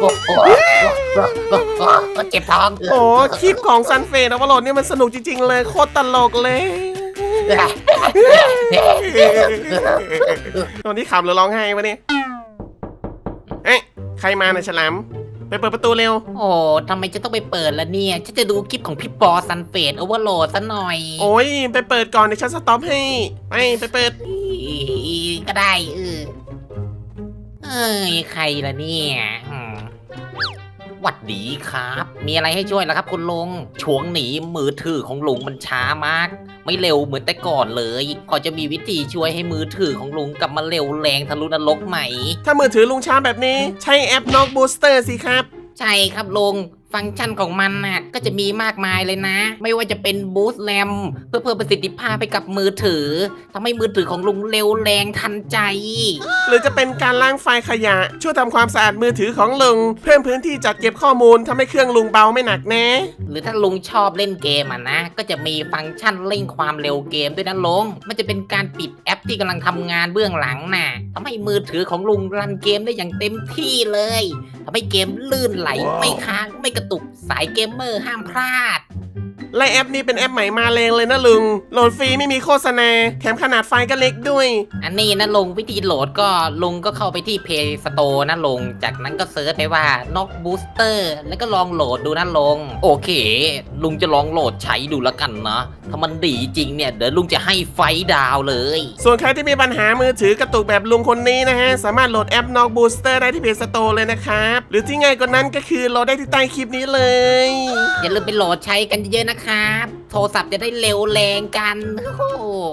โอ้โหเจ็บท้องโอ้คลิปของซันเฟนอวโรดนี่มันสนุกจริง ๆ เลยโคตรตลกเลยตอนนี้ขำหรือร้องไห้วะเนี่ยเอ๊ะใครมานะฉลามไปเปิดประตูเร็ว โอ้ทำไมจะต้องไปเปิดล่ะเนี่ย ฉันจะดูคลิปของพี่ปอซันเฟดโอเวอร์โหลดซะหน่อย โอ้ย ไปเปิดก่อนเดี๋ยวฉันสต็อปให้ ไปไปเปิด ก็ได้เออ เอ้ยใครล่ะเนี่ยอืมหวัดดีครับ มีอะไรให้ช่วยแล้วครับ คุณลุงช่วงหนีมือถือของลุงมันช้ามาก ไม่เร็วเหมือนแต่ก่อนเลยพอจะมีวิธีช่วยให้มือถือของลุงกลับมาเร็วแรงทะลุนรกไหม ถ้ามือถือลุงช้าแบบนี้ ใช้แอปน็อกบูสเตอร์สิครับ ใช่ครับลุง ฟังก์ชันของมันน่ะก็จะมีมากมายเลยนะ ไม่ว่าจะเป็นบูสต์แรมเพื่อเพิ่มประสิทธิภาพให้กับมือถือทำให้มือถือของลุงเร็วแรงทันใจ หรือจะเป็นการล้างไฟล์ขยะ ช่วยทำความสะอาดมือถือของลุง เพิ่มพื้นที่จัดเก็บข้อมูลทำให้เครื่องลุงเบาไม่หนักแน่ หรือถ้าลุงชอบเล่นเกมอะนะ ก็จะมีฟังก์ชันเร่งความเร็วเกมด้วยนะลุงมันจะเป็นการปิดแอปที่กำลังทำงานเบื้องหลังน่ะทำให้มือถือของลุงรันเกมได้อย่างเต็มที่เลยทำให้เกมลื่นไหลไม่ค้างไม่กระตุกสายเกมเมอร์ห้ามพลาด และแอปนี้เป็นแอปใหม่มาแรงเลยนะลุง โหลดฟรีไม่มีโฆษณา แถมขนาดไฟล์ก็เล็กด้วย อันนี้นะลงวิธีโหลดก็ลุงก็เข้าไปที่ Play Store นะลง จากนั้นก็เซิร์ชไปว่านกบูสเตอร์แล้วก็ลองโหลดดูนะลง โอเค ลุงจะลองโหลดใช้ดูแล้วกันนะถ้ามันดีจริงเนี่ยเดี๋ยวลุงจะให้ไฟดาวเลย ส่วนใครที่มีปัญหามือถือกระตุกแบบลุงคนนี้นะฮะ สามารถโหลดแอป Knock Booster ได้ที่ Play Store เลยนะครับ หรือที่ง่ายกว่านั้นก็คือโหลดได้ที่ใต้คลิปนี้เลย อย่าลืมไปโหลดใช้กันเยอะๆนะครับ โทรศัพท์จะได้เร็วแรงกันโอ้โห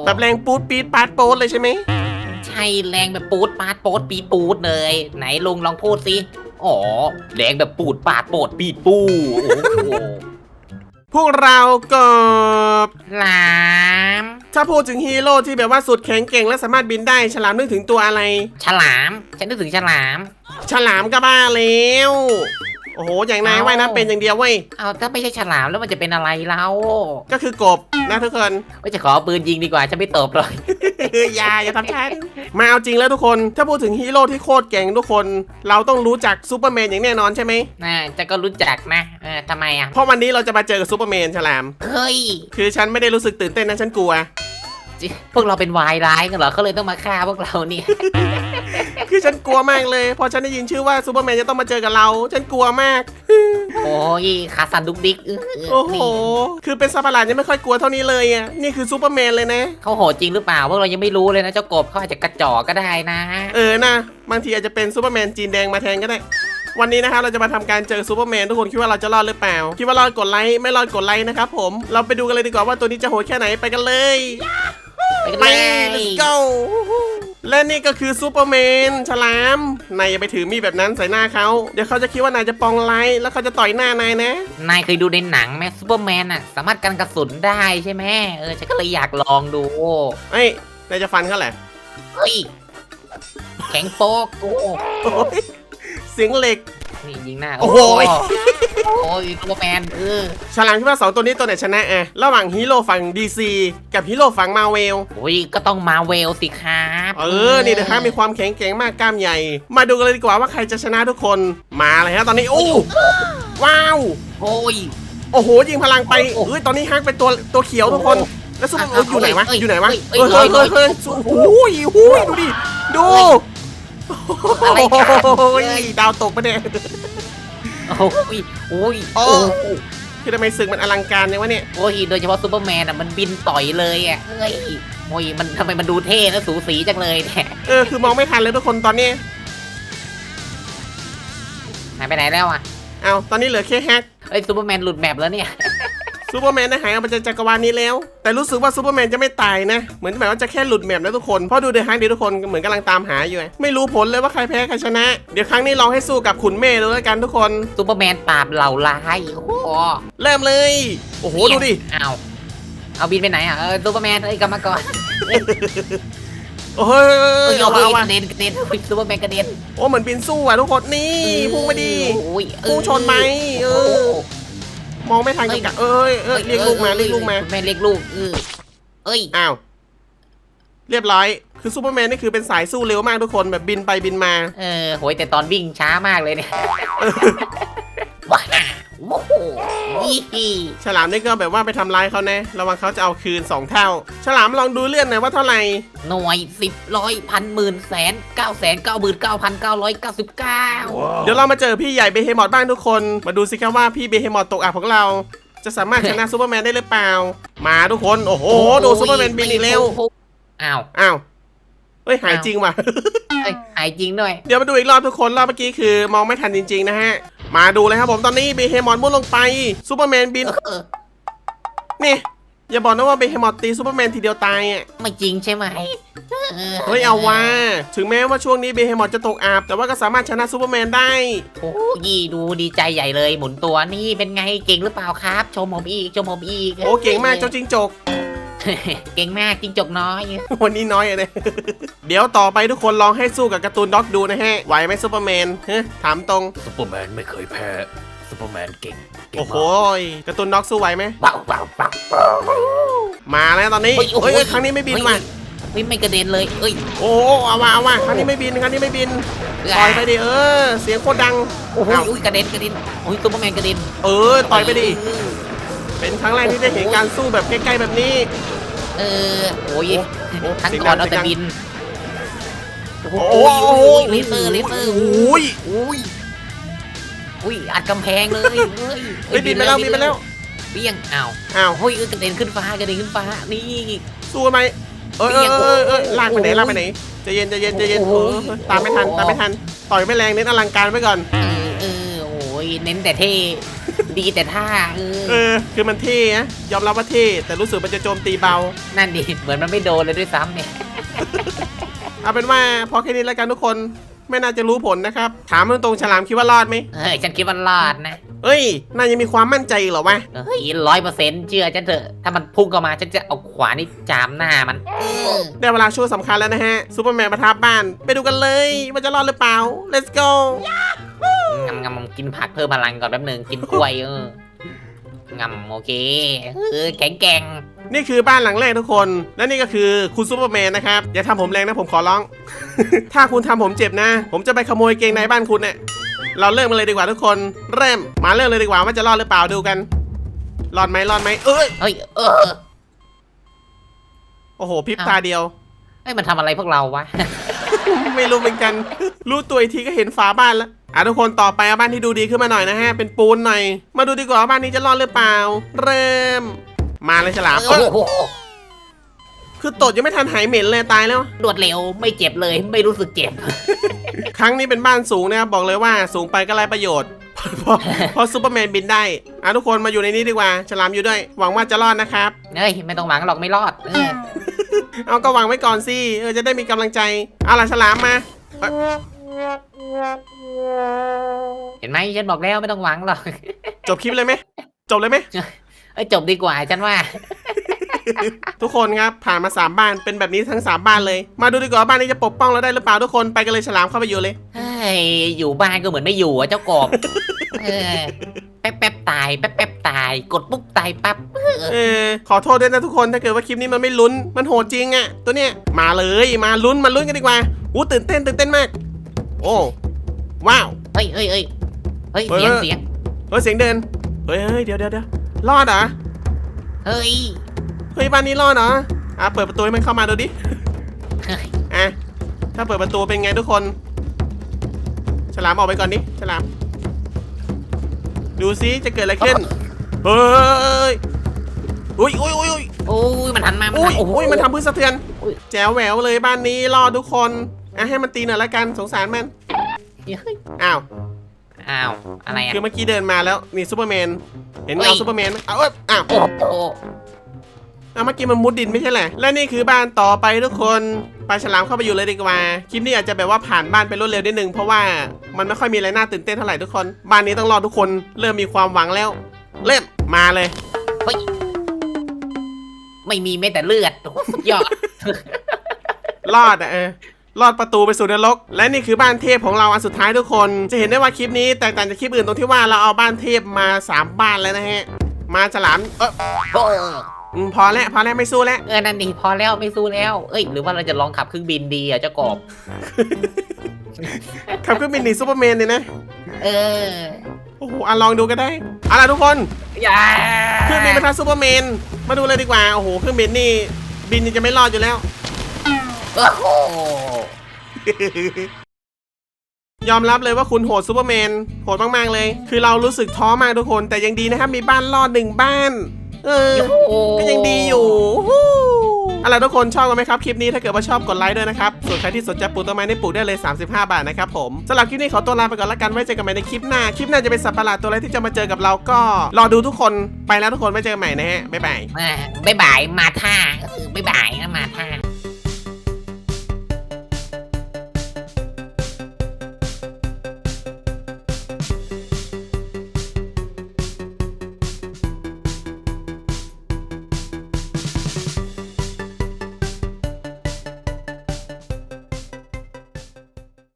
แบบแรงปูดปีดปาดโป๊ดเลยใช่ไหมใช่แรงแบบปูดปาดโปดปีปูดเลย ไหนลุงลองพูดสิอ๋อแรงแบบปูดปาดโปดปีปูโอ้โหพวกเรากบหลามถ้าพูดถึงฮีโร่ที่แบบว่าสุดแข็งเก่งและสามารถบินได้ฉลามนึกถึงตัวอะไร ฉลาม ฉันนึกถึงฉลาม ฉลามก็บ้าแล้วโอ้โห อย่างนายว่ายน้ำเป็นอย่างเดียวเว้ย เอาถ้าไม่ใช่ฉลามแล้วมันจะเป็นอะไรเล่าก็คือกบนะทุกคนก็จะขอปืนยิงดีกว่าฉันไม่ตบหรอกเอออย่าอย่าทำฉันมาเอาจริงแล้วทุกคน ถ้าพูดถึงฮีโร่ที่โคตรเก่งทุกคน เราต้องรู้จักซูเปอร์แมนอย่างแน่นอนใช่ไหมนะจะก็รู้จักนะเออทำไมอะ เพราะวันนี้เราจะมาเจอกับซูเปอร์แมนฉลาม เฮ้ย คือฉันไม่ได้รู้สึกตื่นเต้นนะฉันกลัว จิพวกเราเป็นวายร้ายกันเหรอเขาเลยต้องมาฆ่าพวกเราเนี่ย คือฉันกลัวมากเลย พอฉันได้ยินชื่อว่าซูเปอร์แมนจะต้องมาเจอกับเรา ฉันกลัวมาก โอ้ยขาสันดุกดิกอื้โอ้โห นี่คือเป็นสัตว์ประหลาดยังไม่ค่อยกลัวเท่านี้เลยอะ นี่คือซูเปอร์แมนเลยนะ เขาโหดจริงหรือเปล่าพวกเรายังไม่รู้เลยนะเจ้ากบเขาอาจจะกระจอกก็ได้นะ เออนะบางทีอาจจะเป็นซูเปอร์แมนจีนแดงมาแทนก็ได้ วันนี้นะครับเราจะมาทำการเจอซูเปอร์แมนทุกคนคิดว่าเราจะรอดหรือเปล่า คิดว่ารอดกดไลค์ไม่รอดกดไลค์นะครับผม เราไปดูกันเลยดีกว่าว่าตัวนี้จะโหดแค่ไหนไปกันเลย ไปกันไปเลย let's go และนี่ก็คือซูเปอร์แมนฉลาม นายอย่าไปถือมีดแบบนั้นใส่หน้าเขา เดี๋ยวเขาจะคิดว่านายจะปองไลค์แล้วเขาจะต่อยหน้านายนะ นายเคยดูในหนังไหมซูเปอร์แมนอะสามารถกันกระสุนได้ใช่ไหมเออฉันก็เลยอยากลองดูเอ้ยนายจะฟันเขาแหละเฮ้ยแข็งโป๊กโอ้โอ้ยเสียงเหล็ก นี่ยิงหน้าโอ้โห โอ้ยซูเปอร์แมนเออฉลามคิดว่าสองตัวนี้ตัวไหนชนะอะระหว่างฮีโร่ฝั่ง DC กับฮีโร่ฝั่งมาเวลโอ้ยก็ต้องมาเวลสิครับเออนี่นะฮะมีความแข็งแกร่งมากกล้ามใหญ่ มาดูกันเลยดีกว่าว่าใครจะชนะทุกคนมาเลยฮะตอนนี้โอ้ว้าว โอ้ย โอ้โหยิงพลังไปโอ้โหเฮ้ยตอนนี้ฮักเป็นตัวตัวเขียวทุกคน แล้วซุปเปอร์อะเอ้ยอยู่ไหนวะเอ้ยอยู่ไหนวะเอ้เฮ้ยยเอ้เฮ้ยยเอ้เฮ้ยยเฮ้ยโอ้โหโอ้โหดูดิดู อะไรกันโอ้ยดาวตกปะเนี่ยโอ้ยโอ้ยโอ้โอ้ยคือทำไมศึกมันอลังการเนี่ยวะเนี่ยโอ้ยโดยเฉพาะซูเปอร์แมนอะมันบินต่อยเลยอะเฮ้ยโอ้ยมันทำไมมันดูเท่และสูสีจังเลยเนี่ยเออคือมองไม่ทันเลยทุกคนตอนนี้หายไปไหนแล้วอะเอาตอนนี้เหลือแค่แฮกเอ้ยซูเปอร์แมนหลุดแมปแล้วเนี่ย ซูเปอร์แมนได้หายออกมาจากจักรวาลนี้แล้ว แต่รู้สึกว่าซูเปอร์แมนจะไม่ตายนะ เหมือนแบบว่าจะแค่หลุดแมปนะทุกคน เพราะดูเดอะฮักดีทุกคนเหมือนกำลังตามหาอยู่ไงไม่รู้ผลเลยว่าใครแพ้ใครชนะ เดี๋ยวครั้งนี้ลองให้สู้กับขุนเม่ดูแล้วกันทุกคนซูเปอร์แมนปราบเหล่าร้ายโอ้โหเริ่มเลย โอ้โหดูดิเอาเอาบินไปไหนอะเออซูเปอร์แมนเอ้ยกลับมาก่อนโอ้โหเอ้ยเอาโอ้เอายว่ะกระเด็นกระเด็นอุ๊ยซูเปอร์แมนกระเด็นโอ้เหมือนบินสู้อะทุกคนนี่พุ่งไปดีโอ้ยเออพุ่งชนไหมเออ มองไม่ทันกันกะเอ้ยเอ้ยเรียกลูกมาเรียกลูกมาแม่เรียกลูกเออเอ้ยอ้าวเรียบร้อย คือซูเปอร์แมนนี่คือเป็นสายสู้เร็วมากทุกคนแบบบินไปบินมา เออโหยแต่ตอนวิ่งช้ามากเลยเนี่ยว้า โอ้โหยี่ฉลามนี่ก็แบบว่าไปทำร้ายเขานะ ระวังเขาจะเอาคืน 2 เท่า ฉลามลองดูเลื่อนหน่อยว่าเท่าไหร่ หน่วยสิบร้อยพันหมื่นแสนเก้าแสนเก้าหมื่นเก้าพันเก้าร้อยเก้าสิบเก้าเดี๋ยวเรามาเจอพี่ใหญ่เบเฮมอดบ้างทุกคน มาดูสิครับว่าพี่เบเฮมอดตกอับของเรา จะสามารถชนะซูเปอร์แมนได้หรือเปล่า มาทุกคน โอ้โห ดูซูเปอร์แมนบินอีกแล้ว อ้าว อ้าวเฮ้ยหายจริงว่ะเอ้ยหายจริงด้วย เดี๋ยวมาดูอีกรอบทุกคนรอบเมื่อกี้คือ มองไม่ทันจริง ๆ นะฮะ มาดูเลยครับผมตอนนี้เบเฮมอดมุดลงไปซูเปอร์แมนบินเออนี่ อย่าบอกนะว่าเบเฮมอดตีซูเปอร์แมนทีเดียวตายอะไม่จริงใช่ไหมเฮ้ยเอาว่า ถึงแม้ว่าช่วงนี้เบเฮมอดจะตกอับแต่ว่าก็สามารถชนะซูเปอร์แมนได้ โอ้ยี่ดูดีใจใหญ่เลยหมุนตัวนี่เป็นไงเก่งหรือเปล่าครับ ชมผมอีกชมผมอีก โอ้เก่งมากเจ้าจิงจก เก่งมากจิงจกน้อย วันนี้น้อยอะเนี่ยเดี๋ยวต่อไปทุกคนลองให้สู้กับการ์ตูนด็อกดูนะฮะ ไหวไหมซูเปอร์แมนฮะถามตรงซูเปอร์แมนไม่เคยแพ้ซูเปอร์แมนเก่งเก่งโอ้โหมากยการ์ตูนด็อกสู้ไหวไหมว้าวว้าวว้าวมาแล้วตอนนี้เฮ้ยโอ้โห เฮ้ยเฮ้ยครั้งนี้ไม่บินว่ะเฮ้ยไม่กระเด็นเลยเอ้ยโอ้เอาว่ะเอาว่ะครั้งนี้ไม่บินครั้งนี้ไม่บินต่อยไปดิเออ เสียงโคตรดังโอ้โหอ้าวอุ้ยกระเด็นกระเด็นโอ้ยซูเปอร์แมนกระเด็นเออต่อยไปดิ เป็นครั้งแรกที่ได้เห็นการสู้แบบใกล้ๆแบบนี้ เออโอ้ยโอ้โหทั้งเสียงก่อนดัเอางแต่เสียงดังบิน โอ้โหโอ้ยเลเซอร์เลเซอร์ โอ้ยอุ้ยอุ้ยอัดกำแพงเลยเฮ้ยเฮ้ยบินไปแล้วบินไปแล้วเปี้ยงอ้าวอ้าวเฮ้ยเออกระเด็นขึ้นฟ้ากระเด็นขึ้นฟ้านี่สู้กันไหมเออเออเออเออลากไปไหนลากไปไหนใจเย็นใจเย็นใจเย็นโอ้โหเออเออตามไม่ทันตามไม่ทันต่อยไม่แรงเน้นอลังการไว้ก่อน เออเออโอ้ย เน้นแต่เท่ ดีแต่ท่าเอเอออ คือมันเท่นะยอมรับว่าเท่แต่รู้สึกมันจะโจมตีเบา นั่นดิเหมือนมันไม่โดนเลยด้วยซ้ำเนี่ย เอาเป็นว่าพอแค่นี้แล้วกันทุกคนไม่น่าจะรู้ผลนะครับ ถามตรงๆฉลามคิดว่ารอดไหมเฮ้ยฉันคิดว่ารอดนะ เอ้ยน่ายังมีความมั่นใจอีกเหรอวะเฮ้ยร้อยเปอร์เซ็นต์เชื่อฉันเถอะ ถ้ามันพุ่งเข้ามาฉันจะเอาขวานี่จามหน้ามันเออได้เวลาช่วงสำคัญแล้วนะฮะซูเปอร์แมนมาทับบ้าน ไปดูกันเลยว่าจะรอดหรือเปล่า let's go งำงำกินผักเพิ่มพลังก่อนแป๊บหนึงกินกล้วยเอองำโอเคเออแข็งแกร่งนี่คือบ้านหลังแรกทุกคน และนี่ก็คือคุณซูเปอร์แมนนะครับ อย่าทำผมแรงนะผมขอร้อง ถ้าคุณทำผมเจ็บนะ ผมจะไปขโมยเกงในบ้านคุณเนี่ยเราเริ่มกันเลยดีกว่าทุกคน เริ่ม มาเริ่มเลยดีกว่าว่าจะรอดหรือเปล่าดูกัน รอดไหมรอดไหมเอ้ย เฮ้ยเออโอ้โหพริบตาเดียว เฮ้ยมันทำอะไรพวกเราวะ ไม่รู้เหมือนกัน รู้ตัวอีกทีก็เห็นฝาบ้านแล้ว อะทุกคนต่อไปเอาบ้านที่ดูดีขึ้นมาหน่อยนะฮะ เป็นปูนหน่อย มาดูดีกว่าว่าบ้านนี้จะรอดหรือเปล่า เริ่ม มาเลยฉลามโอ้เอ้ยโหคือตดยังไม่ทันหายเหม็นเลยตายแล้ว รวดเร็วไม่เจ็บเลยไม่รู้สึกเจ็บ ครั้งนี้เป็นบ้านสูงนะครับบอกเลยว่าสูงไปก็ไรประโยชน์ เพราะเพราะซูเปอร์แมนบินได้อะทุกคนมาอยู่ในนี้ดีกว่า ฉลามอยู่ด้วย หวังว่าจะรอดนะครับ เฮ้ยไม่ต้องหวังหรอกไม่รอดเออเอาก็หวังไว้ก่อนสิเออจะได้มีกำลังใจเอาล่ะฉลามมาเอ้ย เห็นไหมฉันบอกแล้วไม่ต้องหวังหรอกจบคลิปเลยไหมจบเลยไหมเอ้ยจบดีกว่าฉันว่า ทุกคนครับผ่านมา3บ้านเป็นแบบนี้ทั้ง3บ้านเลย มาดูดีกว่าบ้านนี้จะปกป้องเราได้หรือเปล่าทุกคนไปกันเลยฉลามเข้าไปอยู่เลยเฮ้ยอยู่บ้านก็เหมือนไม่อยู่อะเจ้ากบเออแป๊บแป๊บตายแป๊บแป๊บตาย กดปุ๊บตายปั๊บเออขอโทษด้วยนะทุกคนถ้าเกิดว่าคลิปนี้มันไม่ลุ้นมันโหดจริงอะตัวเนี้ยมาเลยมาลุ้นมาลุ้นกันดีกว่าอู้ตื่นเต้นตื่นเต้นมาก โอ้ว้าว เฮ้ยเฮ้ยเฮ้ยเฮ้ยเฮ้ย เสียงเสียงเฮ้ยเสียงเดินเฮ้ยเฮ้ยเดี๋ยวเดี๋ยวเดี๋ยวรอดเหรอเฮ้ยเฮ้ยบ้านนี้รอดเหรออะเปิดประตูให้มันเข้ามาดูดิเฮ้ยอะถ้าเปิดประตูเป็นไงทุกคน ฉลามออกไปก่อนดิฉลาม ดูซิจะเกิดอะไรขึ้นเฮ้ยอุ้ยอุ้ยอุ้ยอุ้ยโอ้ยมันหันมามันอุ้หัยนโอ้โห อุ้ยมันทำพื้นสะเทือนอุ้ยแจ๋วแหววเลยบ้านนี้รอดทุกคน อะให้มันตีหน่อยละกันสงสารมันเฮ้ยอ้าวอ้าว อะไรอะ คือเมื่อกี้เดินมาแล้วนี่ซูเปอร์แมนเห็นเฮ้เงายซูเปอร์แมนไหมอ้าวเอ้ยอ้าวโอ้โหอ้าวเมื่อกี้มันมุดดินไม่ใช่แหละและนี่คือบ้านต่อไปทุกคนปลาฉลามเข้าไปอยู่เลยดีกว่าคลิปนี้อาจจะแบบว่าผ่านบ้านไปรวดเร็วนิดนึงเพราะว่ามันไม่ค่อยมีอะไรน่าตื่นเต้นเท่าไหร่ทุกคน บ้านนี้ต้องรอทุกคนเริ่มมีความหวังแล้ว เริ่มมาเลย เฮ้ยไม่มีแม้แต่เลือดโอ้โหสุดยอด รอดอะเออ รอดประตูไปสู่นรก และนี่คือบ้านเทพของเราอันสุดท้ายทุกคน จะเห็นได้ว่าคลิปนี้แตกต่างจากคลิปอื่นตรงที่ว่าเราเอาบ้านเทพมาสามบ้านแล้วนะฮะ มาฉลามเออโอ้อืมพอแล้วพอแล้วไม่สู้แล้วเออนั่นดีพอแล้วไม่สู้แล้ว เอ้ยหรือว่าเราจะลองขับเครื่องบินดีอะเจ้ากบขับเครื่องบินหนีซูเปอร์แมนเลยนะ เออโอ้โหอะลองดูก็ได้เอาล่ะทุกคนอย่าเครื่องบินเป็นทัซูเปอร์แมนมาดูเลยดีกว่าโอ้โหเครื่องบินนี่บินนี่จะไม่รอดอยู่แล้วโอ้โห ยอมรับเลยว่าคุณโหดซูเปอร์แมนโหดมาก ๆ เลย คือเรารู้สึกท้อมากทุกคน แต่ยังดีนะครับ มีบ้านรอดหนึ่งบ้าน เออ ก็ยังดีอยู่ฮู้เอาล่ะไรทุกคนชอบกันไหมครับ คลิปนี้ถ้าเกิดว่าชอบกดไลค์ด้วยนะครับ ส่วนใครที่สนใจปลูกต้นไม้ได้ปลูกได้เลย 35 บาทนะครับผมสำหรับคลิปนี้ขอตัวลาไปก่อนละกันไว้เจอกันใหม่ในคลิปหน้า คลิปหน้าจะเป็นสัตว์ประหลาดตัวอะไรที่จะมาเจอกับเราก็ รอดูทุกคนไปแล้วทุกคนไว้เจอกันใหม่นะฮะบ๊ายบายอ่าบ๊ายบายมาท่าเออบ๊ายบายนะมาท่า